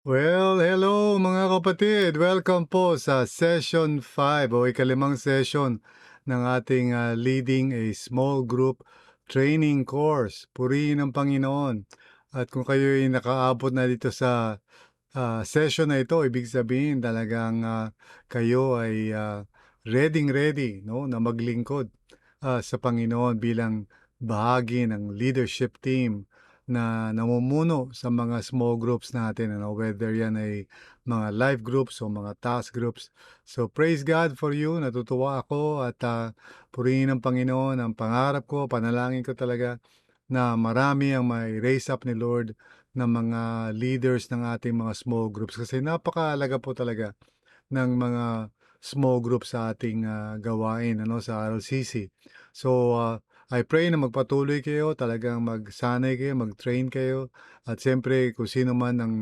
Well, hello mga kapatid. Welcome po sa session 5 o ikalimang session ng ating ah, Leading a Small Group Training Course. Purihin ang Panginoon. At kung kayo ay nakaabot na dito sa ah, session na ito, ibig sabihin talagang ah, kayo ay ah, ready ready no, na maglingkod ah, sa Panginoon bilang bahagi ng leadership team na namumuno sa mga small groups natin, ano, whether yan ay mga life groups o mga task groups. So praise God for you, natutuwa ako at uh, purihin ng Panginoon ang pangarap ko, panalangin ko talaga na marami ang may raise up ni Lord ng mga leaders ng ating mga small groups kasi napakahalaga po talaga ng mga small groups sa ating ah, gawain ano sa RLCC. So ah, I pray na magpatuloy kayo, talagang magsanay kayo, mag-train kayo. At siyempre, kung sino man ang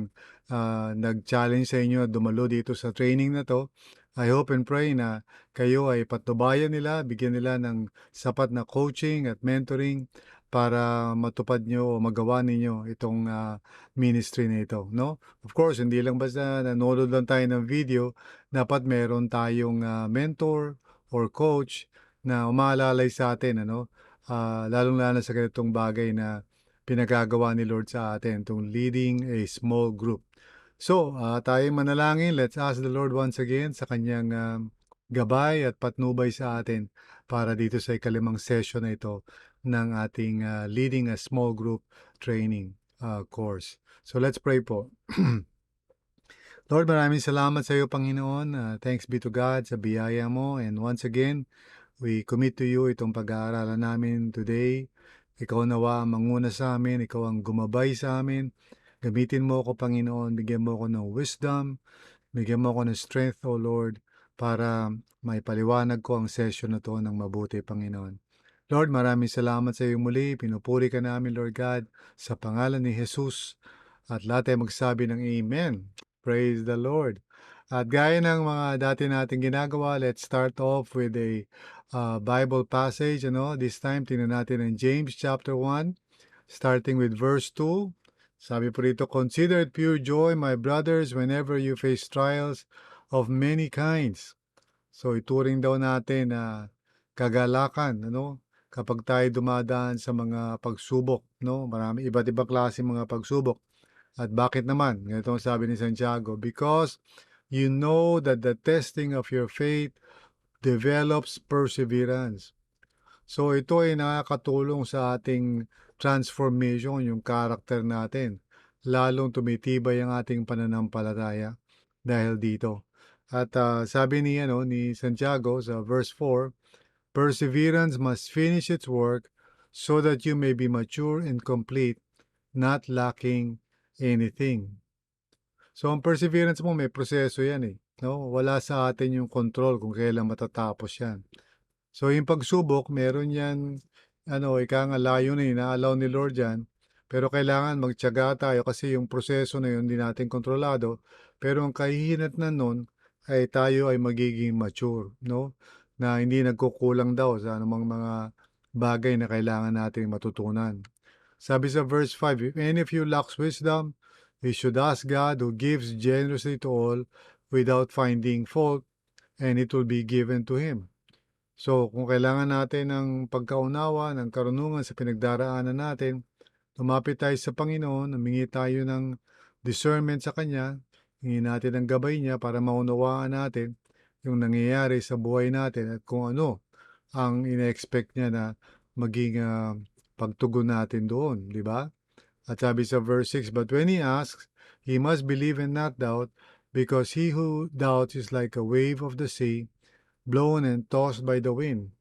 ah, nag-challenge sa inyo dumalo dito sa training na to, I hope and pray na kayo ay patnubayan nila, bigyan nila ng sapat na coaching at mentoring para matupad nyo o magawa ninyo itong ah, ministry na ito, no? Of course, hindi lang basta nanonood lang tayo ng video, dapat meron tayong ah, mentor or coach na umaalalay sa atin, ano? Ah, lalong-lalo sa ganitong bagay na pinagagawa ni Lord sa atin, itong leading a small group. So, ah, tayong manalangin. Let's ask the Lord once again sa kanyang um, gabay at patnubay sa atin para dito sa ikalimang session na ito ng ating ah, leading a small group training ah, course. So, let's pray po. Lord, maraming salamat sa iyo, Panginoon. Ah, thanks be to God sa biyaya mo. And once again, we commit to you itong pag-aaralan namin today. Ikaw nawa ang manguna sa amin, ikaw ang gumabay sa amin. Gamitin mo ako, Panginoon, bigyan mo ako ng wisdom, bigyan mo ako ng strength, O Lord, para may paliwanag ko ang session na to ng mabuti, Panginoon. Lord, maraming salamat sa iyo muli. Pinupuri ka namin, Lord God, sa pangalan ni Jesus. At lahat ay magsabi ng Amen. Praise the Lord. At gaya ng mga dati nating ginagawa, let's start off with a uh, Bible passage. Ano? This time, tingnan natin ang James chapter 1, starting with verse 2. Sabi po rito, Consider it pure joy, my brothers, whenever you face trials of many kinds. So, ituring daw natin na kagalakan, ano? Kapag tayo dumadaan sa mga pagsubok, no? Marami iba't ibang klase mga pagsubok. At bakit naman? Ganito ang sabi ni Santiago, because you know that the testing of your faith develops perseverance. So ito ay nakakatulong sa ating transformation, yung character natin. Lalong tumitibay ang ating pananampalataya dahil dito. At uh, sabi ni, ano, ni Santiago sa verse 4, Perseverance must finish its work so that you may be mature and complete, not lacking anything. So, ang perseverance mo, may proseso yan eh. No? Wala sa atin yung control kung kailan matatapos yan. So, yung pagsubok, meron yan, ano, ika nga layo na inaalaw ni Lord yan. Pero kailangan magtyaga tayo kasi yung proseso na yun, hindi natin kontrolado. Pero ang kahihinat na nun, ay tayo ay magiging mature, no? Na hindi nagkukulang daw sa anumang mga bagay na kailangan nating matutunan. Sabi sa verse 5, If any of you lacks wisdom, he should ask God who gives generously to all without finding fault, and it will be given to him. So, kung kailangan natin ng pagkaunawa, ng karunungan sa pinagdaraanan natin, lumapit tayo sa Panginoon, humingi tayo ng discernment sa Kanya, hingin natin ang gabay niya para maunawaan natin yung nangyayari sa buhay natin at kung ano ang ina-expect niya na maging uh, pagtugon natin doon, di ba? At sabi sa verse 6, But when he asks, he must believe and not doubt, because he who doubts is like a wave of the sea, blown and tossed by the wind.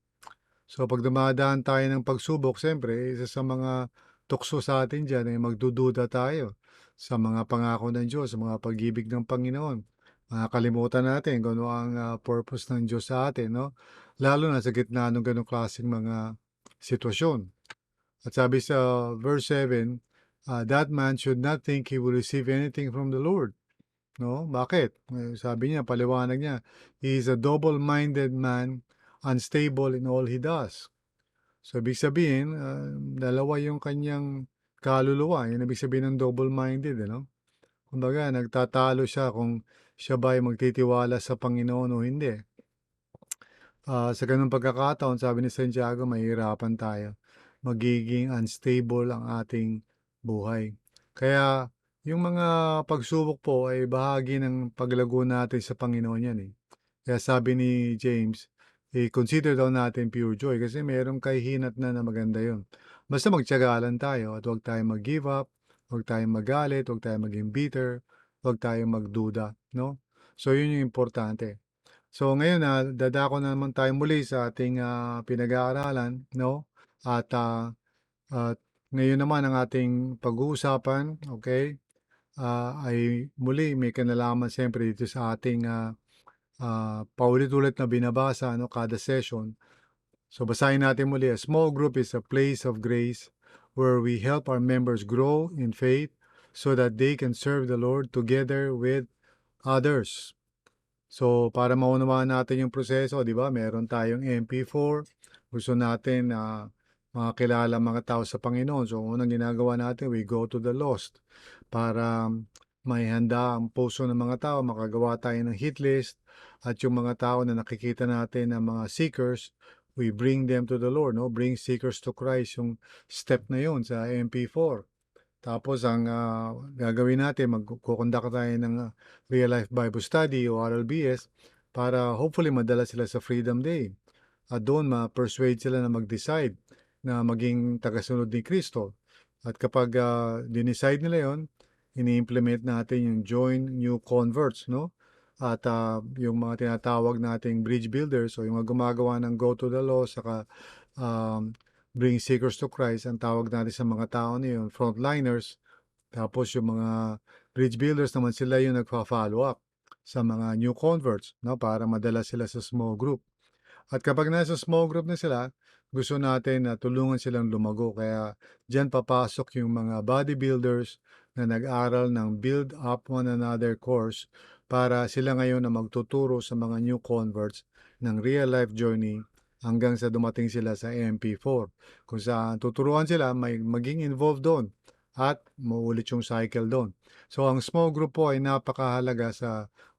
So pag dumadaan tayo ng pagsubok, siyempre, isa sa mga tukso sa atin dyan ay magdududa tayo sa mga pangako ng Diyos, sa mga pag-ibig ng Panginoon. Makakalimutan natin kung ano ang uh, purpose ng Diyos sa atin, no? Lalo na sa gitna ng ganong klaseng mga sitwasyon. At sabi sa verse 7, uh, that man should not think he will receive anything from the Lord. No? Bakit? Sabi niya, paliwanag niya, he is a double-minded man, unstable in all he does. So, ibig sabihin, uh, dalawa yung kanyang kaluluwa. Yan ibig sabihin ng double-minded, ano? Kumbaga nagtatalo siya kung siya ba ay magtitiwala sa Panginoon o hindi. Ah, sa gano'ng pagkakataon sabi ni Santiago mahihirapan tayo. Magiging unstable ang ating buhay. Kaya yung mga pagsubok po ay bahagi ng paglago natin sa Panginoon yan eh. Kaya sabi ni James, i-consider daw natin pure joy kasi merong kahihinat na na maganda yun. Basta magtiyagalan tayo at huwag tayong mag-give up, huwag tayong magalit, huwag tayong maging bitter, huwag tayong magduda, no? So yun yung importante. So ngayon na dadako na naman tayo muli sa ating ah, pinag-aaralan, no? At ah, at ngayon naman ang ating pag-uusapan, okay? ah, ay muli may kinalaman siyempre dito sa ating ah, ah, paulit-ulit na binabasa no kada session. So basahin natin muli. A small group is a place of grace where we help our members grow in faith so that they can serve the Lord together with others. So para maunawaan natin yung proseso, 'di ba? Meron tayong MP4. Gusto natin na makakilala mga tao sa Panginoon. So unang ginagawa natin, we go to the lost para may handa ang puso ng mga tao, makagawa tayo ng hit list at yung mga tao na nakikita natin na mga seekers, we bring them to the Lord, no? Bring seekers to Christ yung step na yun sa MP4. Tapos ang ah, gagawin natin, magkukondak tayo ng ah, Real Life Bible Study o RLBS para hopefully madala sila sa Freedom Day. At doon ma-persuade sila na mag-decide na maging tagasunod ni Kristo. At kapag uh, dinicide nila yon, ini-implement natin yung join new converts, no? At uh, yung mga tinatawag nating bridge builders o yung mga gumagawa ng go to the law saka um, bring seekers to Christ, ang tawag natin sa mga tao na yun, frontliners. Tapos yung mga bridge builders naman sila yung nagpa-follow up sa mga new converts no para madala sila sa small group. At kapag nasa small group na sila, gusto natin na tulungan silang lumago. Kaya diyan papasok yung mga bodybuilders na nag-aral ng Build Up One Another course para sila ngayon na magtuturo sa mga new converts ng real life journey hanggang sa dumating sila sa MP4. Kung saan tuturuan sila, may maging involved doon at maulit yung cycle doon. So ang small group po ay napakahalaga sa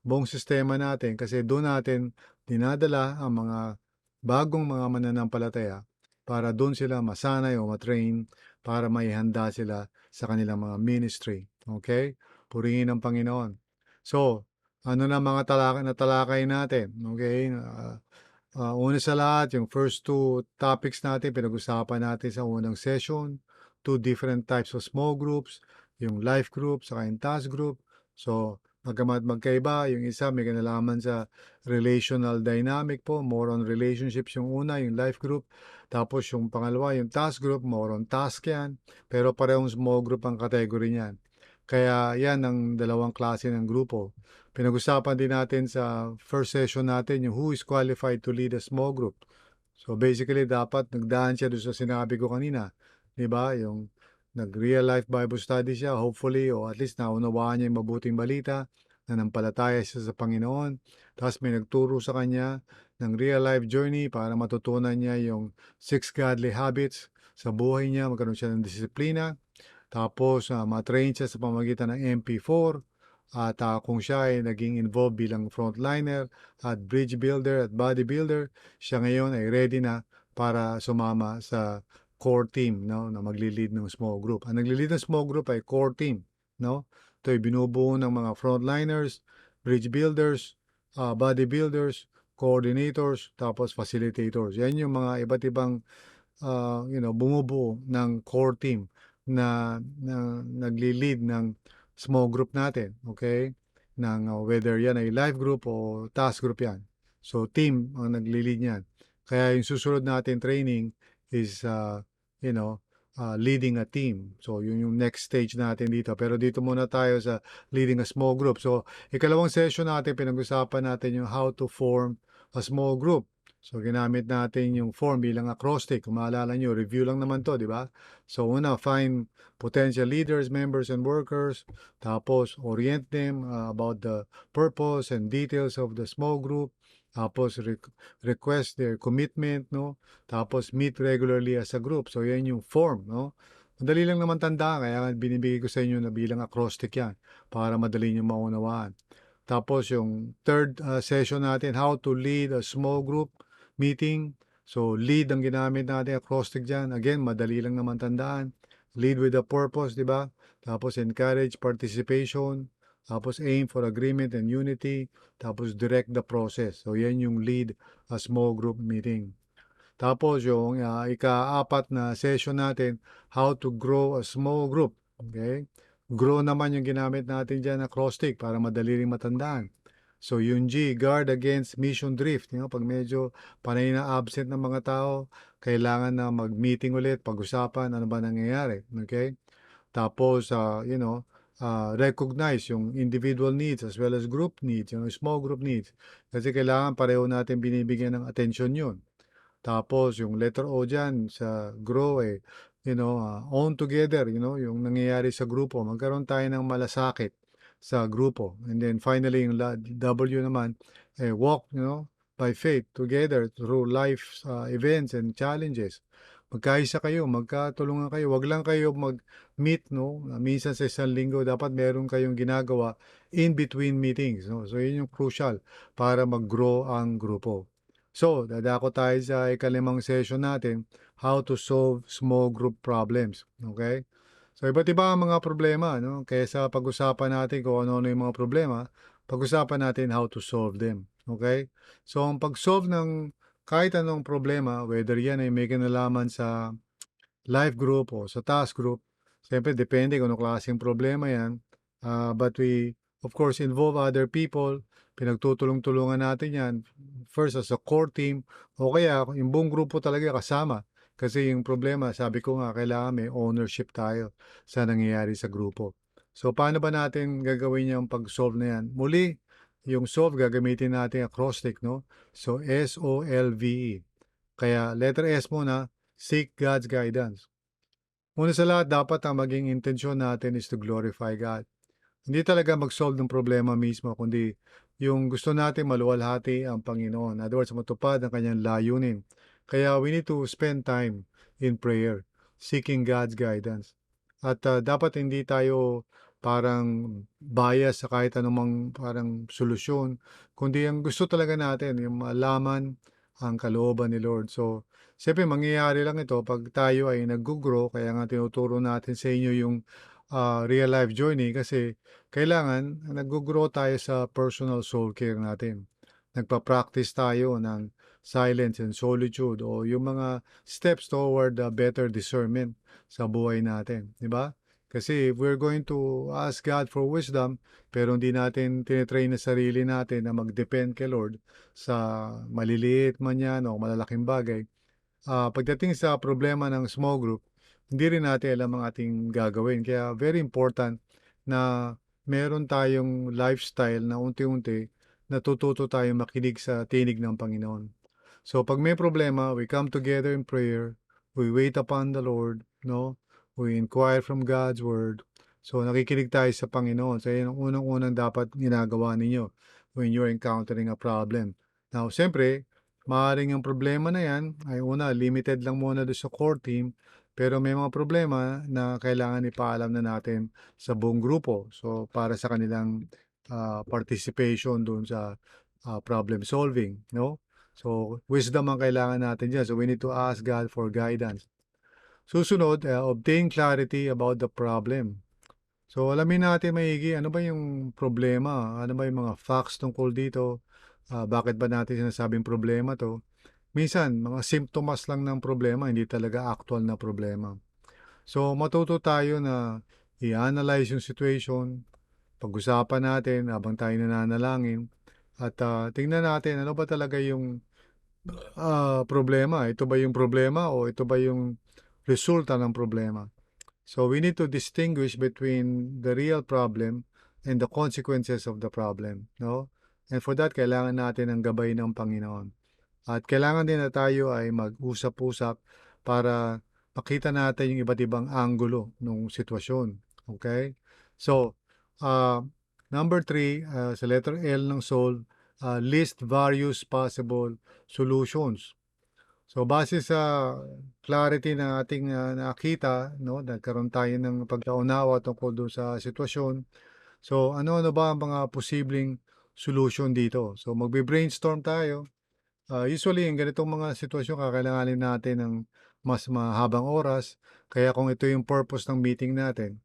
buong sistema natin kasi doon natin dinadala ang mga bagong mga mananampalataya para doon sila masanay o matrain para may handa sila sa kanilang mga ministry. Okay? Purihin ang Panginoon. So, ano na mga talakay na talakay natin? Okay? Uh, uh, una sa lahat, yung first two topics natin, pinag-usapan natin sa unang session, two different types of small groups, yung life group, saka yung task group. So, Magamat magkaiba, yung isa may kinalaman sa relational dynamic po, more on relationships yung una, yung life group. Tapos yung pangalawa, yung task group, more on task yan. Pero parehong small group ang category niyan. Kaya yan ang dalawang klase ng grupo. Pinag-usapan din natin sa first session natin yung who is qualified to lead a small group. So basically dapat nagdaan siya doon sa sinabi ko kanina. 'Di ba? Yung nag-real life Bible study siya, hopefully, o at least naunawaan niya yung mabuting balita, na nampalataya siya sa Panginoon. Tapos may nagturo sa kanya ng real life journey para matutunan niya yung six godly habits sa buhay niya, magkaroon siya ng disiplina. Tapos uh, matrain siya sa pamagitan ng MP4 at uh, kung siya ay naging involved bilang frontliner at bridge builder at body builder, siya ngayon ay ready na para sumama sa core team no na magli-lead ng small group. Ang nagli-lead ng small group ay core team, no? Ito ay binubuo ng mga frontliners, bridge builders, uh, body builders, coordinators, tapos facilitators. Yan yung mga iba't ibang uh, you know, bumubuo ng core team na, na nagli-lead ng small group natin, okay? Ng uh, whether yan ay live group o task group yan. So team ang nagli-lead niyan. Kaya yung susunod natin training is uh, you know, uh, leading a team. So, yun yung next stage natin dito. Pero dito muna tayo sa leading a small group. So, ikalawang session natin, pinag-usapan natin yung how to form a small group. So, ginamit natin yung form bilang acrostic. Kung maalala nyo, review lang naman to, di ba? So, una, find potential leaders, members, and workers. Tapos, orient them uh, about the purpose and details of the small group. Tapos re- request their commitment, no? Tapos meet regularly as a group. So yan yung form, no? Madali lang naman tandaan kaya binibigay ko sa inyo na bilang acrostic 'yan para madali niyong maunawaan. Tapos yung third, ah, session natin, how to lead a small group meeting. So, lead ang ginamit natin, acrostic diyan. Again, madali lang naman tandaan. Lead with a purpose, 'di ba? Tapos encourage participation, tapos aim for agreement and unity, tapos direct the process. So, yan yung lead a small group meeting. Tapos yung ah, ika-apat na session natin, how to grow a small group. Okay? Grow naman yung ginamit natin dyan na acrostic para madali ring matandaan. So yung G, guard against mission drift. You know, pag medyo panay na absent ng mga tao, kailangan na mag-meeting ulit, pag-usapan ano ba nangyayari. Okay? Tapos, ah, you know, ah, recognize yung individual needs as well as group needs, yung small group needs. Kasi kailangan pareho natin binibigyan ng attention yun. Tapos yung letter O dyan sa grow eh, you know, ah, own together, you know, yung nangyayari sa grupo. Magkaroon tayo ng malasakit sa grupo. And then finally yung W naman, eh, walk, you know, by faith together through life ah, events and challenges. Magkaisa kayo, magkatulungan kayo. Wag lang kayo mag-meet, no? Minsan sa isang linggo, dapat meron kayong ginagawa in between meetings, no? So, yun yung crucial para mag-grow ang grupo. So, dadako tayo sa ikalimang session natin, how to solve small group problems. Okay? So, iba't iba ang mga problema, no? Kaysa pag-usapan natin kung ano-ano yung mga problema, pag-usapan natin how to solve them. Okay? So, ang pag-solve ng kahit anong problema, whether yan ay may kinalaman sa life group o sa task group, siyempre depende kung anong klaseng problema yan. Ah, but we, of course, involve other people, pinagtutulong-tulungan natin yan, first as a core team, o kaya yung buong grupo talaga kasama. Kasi yung problema, sabi ko nga, kailangan may ownership tayo sa nangyayari sa grupo. So, paano ba natin gagawin yung pag-solve na yan? Muli, yung solve, gagamitin natin acrostic, no? So, S-O-L-V-E. Kaya, letter S muna, seek God's guidance. Una sa lahat, dapat ang maging intensyon natin is to glorify God. Hindi talaga mag-solve ng problema mismo, kundi yung gusto natin maluwalhati ang Panginoon. In other words, matupad ang kanyang layunin. Kaya we need to spend time in prayer, seeking God's guidance. At ah, dapat hindi tayo parang bias sa kahit anumang parang solusyon, kundi ang gusto talaga natin, yung malaman ang kalooban ni Lord. So, siyempre mangyayari lang ito pag tayo ay nag-grow, kaya nga tinuturo natin sa inyo yung ah, real life journey kasi kailangan nag-grow tayo sa personal soul care natin. Nagpa-practice tayo ng silence and solitude o yung mga steps toward a better discernment sa buhay natin, di ba? Kasi if we're going to ask God for wisdom, pero hindi natin tinitrain na sarili natin na mag-depend kay Lord sa maliliit man yan o malalaking bagay, ah, pagdating sa problema ng small group, hindi rin natin alam ang ating gagawin. Kaya very important na meron tayong lifestyle na unti-unti natututo tayong makinig sa tinig ng Panginoon. So pag may problema, we come together in prayer, we wait upon the Lord, no? We inquire from God's word. So nakikinig tayo sa Panginoon. So yan ang unang-unang dapat ginagawa ninyo when you're encountering a problem. Now, siyempre, maaaring ang problema na yan ay una, limited lang muna doon sa core team, pero may mga problema na kailangan ipaalam na natin sa buong grupo. So, para sa kanilang ah, participation doon sa ah, problem solving, no? So, wisdom ang kailangan natin dyan. So, we need to ask God for guidance. Susunod, uh, obtain clarity about the problem. So, alamin natin maigi ano ba yung problema, ano ba yung mga facts tungkol dito, ah, bakit ba natin sinasabing problema to. Minsan, mga simptomas lang ng problema, hindi talaga actual na problema. So, matuto tayo na i-analyze yung situation, pag-usapan natin habang tayo nananalangin, at ah, tingnan natin ano ba talaga yung ah, problema. Ito ba yung problema o ito ba yung resulta ng problema? So we need to distinguish between the real problem and the consequences of the problem, no? And for that, kailangan natin ang gabay ng Panginoon. At kailangan din na tayo ay mag-usap-usap para makita natin yung iba't ibang anggulo ng sitwasyon. Okay? So, uh, number three, uh, sa letter L ng soul, uh, list various possible solutions. So base sa clarity na ating, ah, nakita 'no, nagkaroon tayo ng pagkaunawa tungkol dun sa sitwasyon. So ano-ano ba ang mga posibleng solution dito? So magbe-brainstorm tayo. Ah, usually ang ganitong mga sitwasyon kakailanganin natin ng mas mahabang oras. Kaya kung ito yung purpose ng meeting natin,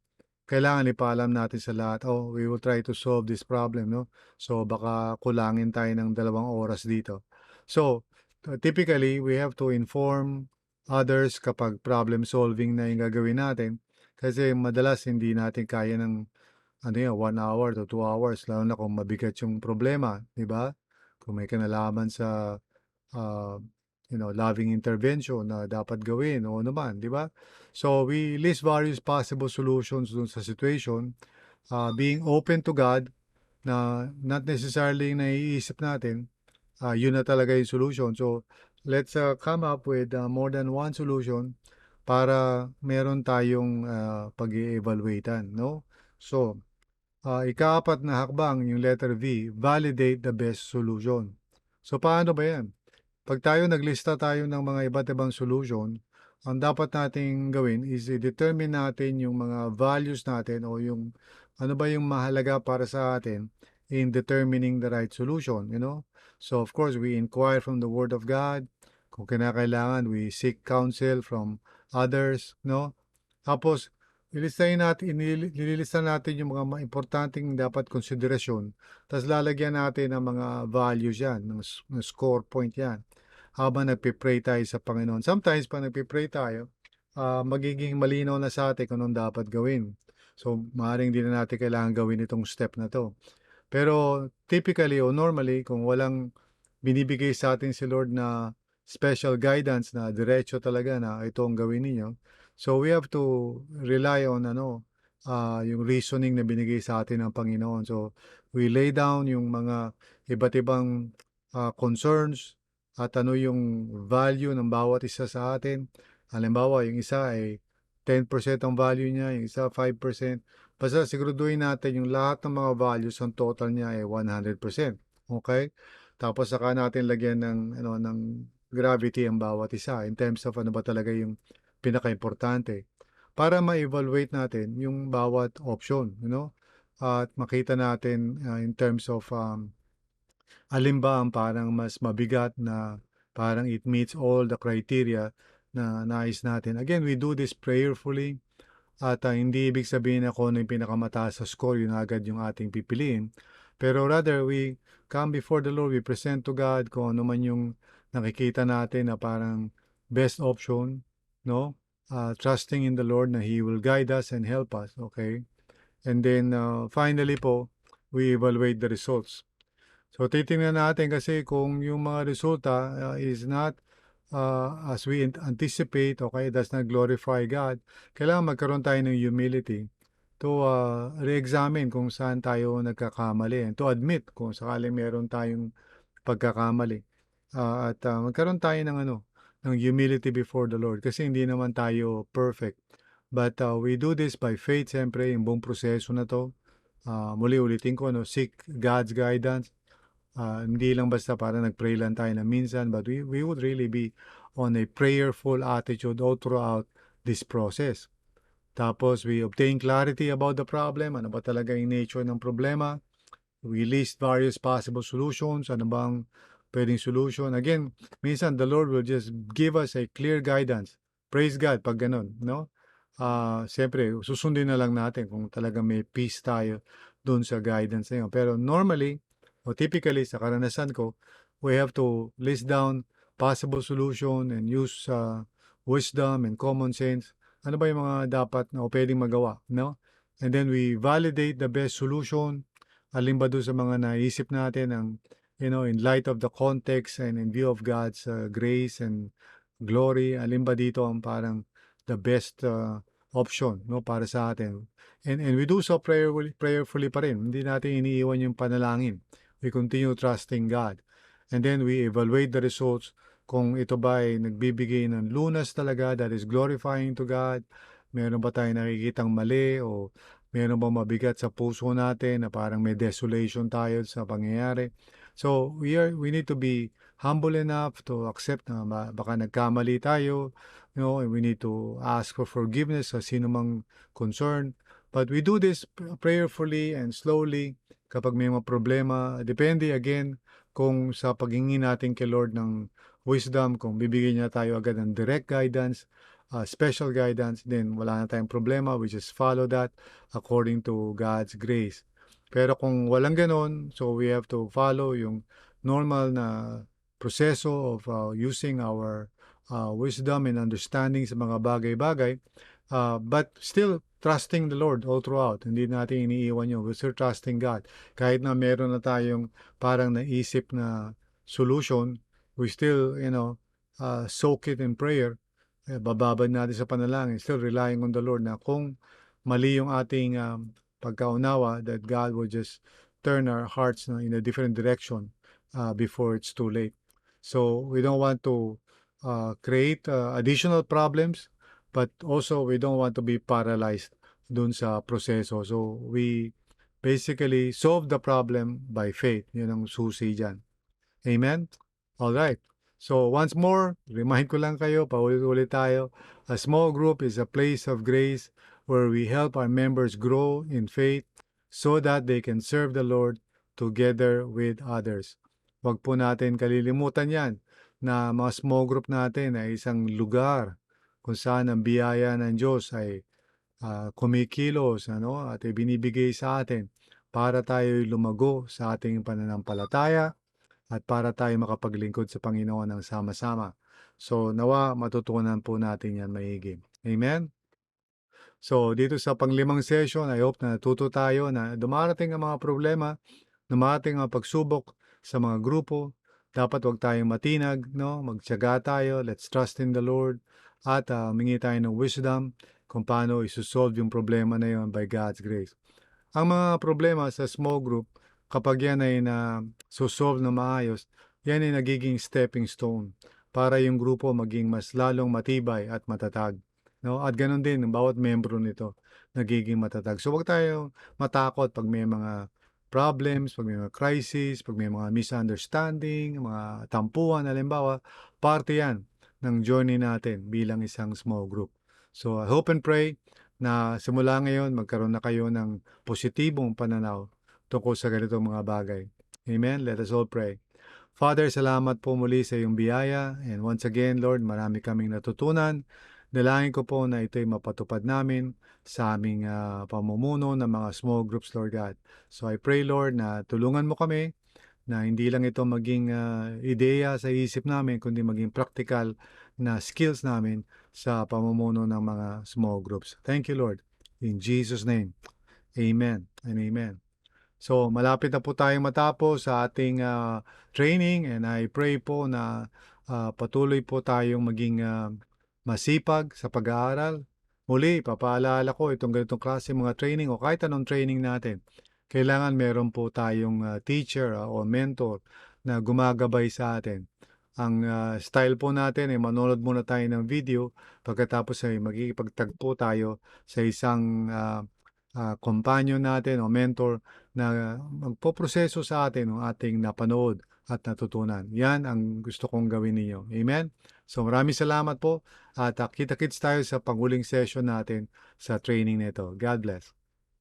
kailangan ipaalam natin sa lahat, "Oh, we will try to solve this problem," 'no? So baka kulangin tayo ng dalawang oras dito. So, uh, typically we have to inform others kapag problem solving na yung gagawin natin. Kasi madalas hindi natin kaya ng ano yan, 1 hour to 2 hours lalo na kung mabigat yung problema, 'di ba? Kung may kinalaman sa, ah, you know, loving intervention na dapat gawin o ano man, 'di ba? So we list various possible solutions dun sa situation, ah, being open to God na not necessarily naiisip natin, ah, yun na talaga yung solution. So let's, ah, come up with, ah, more than one solution para meron tayong, ah, pag-e-evaluate-an 'no? So, ah, ikaapat na hakbang yung letter V, validate the best solution. So paano ba yan? 'Pag tayo naglista tayo ng mga iba't ibang solution, ang dapat nating gawin is i-determine natin yung mga values natin o yung ano ba yung mahalaga para sa atin in determining the right solution, you know? So of course, we inquire from the Word of God. Kung kinakailangan, we seek counsel from others, no? Tapos, ilistahin natin, inili- nililista natin yung mga importanteng dapat konsiderasyon. Tapos lalagyan natin ng mga values yan, ng, score point yan. Habang nagpipray tayo sa Panginoon. Sometimes, pag nagpipray tayo, ah, magiging malinaw na sa atin kung anong dapat gawin. So, maaaring din na natin kailangan gawin itong step na to. Pero typically o normally, kung walang binibigay sa atin si Lord na special guidance na diretso talaga na ito ang gawin ninyo. So we have to rely on ano, ah, yung reasoning na binigay sa atin ng Panginoon. So we lay down yung mga iba't ibang ah, concerns at ano yung value ng bawat isa sa atin. Halimbawa, yung isa ay 10% ang value niya, yung isa 5%. Basta siguraduhin natin yung lahat ng mga values, ang total niya ay 100%. Okay? Tapos saka natin lagyan ng ano ng gravity ang bawat isa in terms of ano ba talaga yung pinakaimportante para ma-evaluate natin yung bawat option, you know? At makita natin ah, in terms of um, alin ba ang parang mas mabigat na parang it meets all the criteria na nais natin. Again, we do this prayerfully at ah, hindi ibig sabihin na kung yung pinakamataas sa score, yun agad yung ating pipiliin. Pero rather, we come before the Lord, we present to God kung ano man yung nakikita natin na parang best option, no? Ah, trusting in the Lord na He will guide us and help us, okay? And then, ah, finally po, we evaluate the results. So, titingnan natin kasi kung yung mga resulta ah, is not ah, as we ant- anticipate, okay, does not glorify God, kailangan magkaroon tayo ng humility to ah, re-examine kung saan tayo nagkakamali to admit kung sakaling meron tayong pagkakamali. Ah, at ah, magkaroon tayo ng ano, ng humility before the Lord kasi hindi naman tayo perfect. But ah, we do this by faith, siyempre, yung buong proseso na to. Ah, muli ulitin ko, no, seek God's guidance. Ah, hindi lang basta para nag-pray lang tayo na minsan, but we, we would really be on a prayerful attitude all throughout this process. Tapos, we obtain clarity about the problem. Ano ba talaga yung nature ng problema? We list various possible solutions. Ano bang pwedeng solution? Again, minsan the Lord will just give us a clear guidance. Praise God pag ganun, no? Ah, siyempre, susundin na lang natin kung talaga may peace tayo doon sa guidance na yun. Pero normally, o typically sa karanasan ko, we have to list down possible solution and use uh, wisdom and common sense. Ano ba yung mga dapat na o pwedeng magawa, no? And then we validate the best solution. Alin ba doon sa mga naisip natin ang, you know, in light of the context and in view of God's uh, grace and glory, alin ba dito ang parang the best uh, option, no, para sa atin. And, and we do so prayerfully, prayerfully pa rin. Hindi natin iniiwan yung panalangin. We continue trusting God. And then we evaluate the results kung ito ba ay nagbibigay ng lunas talaga that is glorifying to God. Meron ba tayong nakikitang mali o meron ba mabigat sa puso natin na parang may desolation tayo sa pangyayari. So we are we need to be humble enough to accept na baka nagkamali tayo, you know, and we need to ask for forgiveness sa sino mang concern. But we do this prayerfully and slowly kapag may mga problema. Depende again kung sa paghingi natin kay Lord ng wisdom, kung bibigyan niya tayo agad ng direct guidance, uh, special guidance, then wala na tayong problema. We just follow that according to God's grace. Pero kung walang ganon, so we have to follow yung normal na proseso of uh, using our uh, wisdom and understanding sa mga bagay-bagay, uh, but still trusting the Lord all throughout. Hindi natin iniiwan yun. We're still trusting God. Kahit na meron na tayong parang naisip na solution, we still, you know, uh, soak it in prayer. Eh, bababad natin sa panalangin, still relying on the Lord na kung mali yung ating um, pagkaunawa, that God will just turn our hearts no, in a different direction uh, before it's too late. So we don't want to uh, create uh, additional problems, but also we don't want to be paralyzed dun sa proseso. So we basically solve the problem by faith. Yun ang susi dyan. Amen? All right. So once more, remind ko lang kayo, paulit-ulit tayo. A small group is a place of grace where we help our members grow in faith so that they can serve the Lord together with others. Huwag po natin kalilimutan yan na mga small group natin ay isang lugar kung saan ang biyaya ng Diyos ay ah, kumikilos ano, at ibinibigay sa atin para tayo lumago sa ating pananampalataya at para tayo makapaglingkod sa Panginoon ng sama-sama. So nawa matutunan po natin yan maigi. Amen? So dito sa panglimang session, I hope na natuto tayo na dumarating ang mga problema, dumarating ang pagsubok sa mga grupo. Dapat wag tayong matinag, no? Magtiyaga tayo, let's trust in the Lord at uh, humingi tayo ng wisdom kung paano isosolve yung problema na yon by God's grace. Ang mga problema sa small group, kapag yan ay na solve na maayos, yan ay nagiging stepping stone para yung grupo maging mas lalong matibay at matatag. No? At ganun din, bawat membro nito nagiging matatag. So wag tayo matakot pag may mga problems, pag may mga crisis, pag may mga misunderstanding, mga tampuhan, halimbawa, parte yan ng journey natin bilang isang small group. So I hope and pray na simula ngayon magkaroon na kayo ng positibong pananaw tungkol sa ganitong mga bagay. Amen? Let us all pray. Father, salamat po muli sa iyong biyaya and once again, Lord, marami kaming natutunan. Dalangin ko po na ito'y mapatupad namin sa aming ah, pamumuno ng mga small groups, Lord God. So I pray, Lord, na tulungan mo kami na hindi lang ito maging ah, ideya sa isip namin, kundi maging practical na skills namin sa pamumuno ng mga small groups. Thank you, Lord. In Jesus' name, Amen and Amen. So, malapit na po tayong matapos sa ating ah, training and I pray po na ah, patuloy po tayong maging ah, masipag sa pag-aaral. Muli, papaalala ko itong ganitong klase mga training o kahit anong training natin. Kailangan meron po tayong ah, teacher ah, o mentor na gumagabay sa atin. Ang ah, style po natin ay manonood muna tayo ng video pagkatapos ay magkikipagtagpo tayo sa isang ah, ah, companion natin o mentor na magpoproseso sa atin ng ating napanood at natutunan. Yan ang gusto kong gawin ninyo. Amen? So maraming salamat po at uh, kita-kits tayo sa panghuling session natin sa training nito. God bless.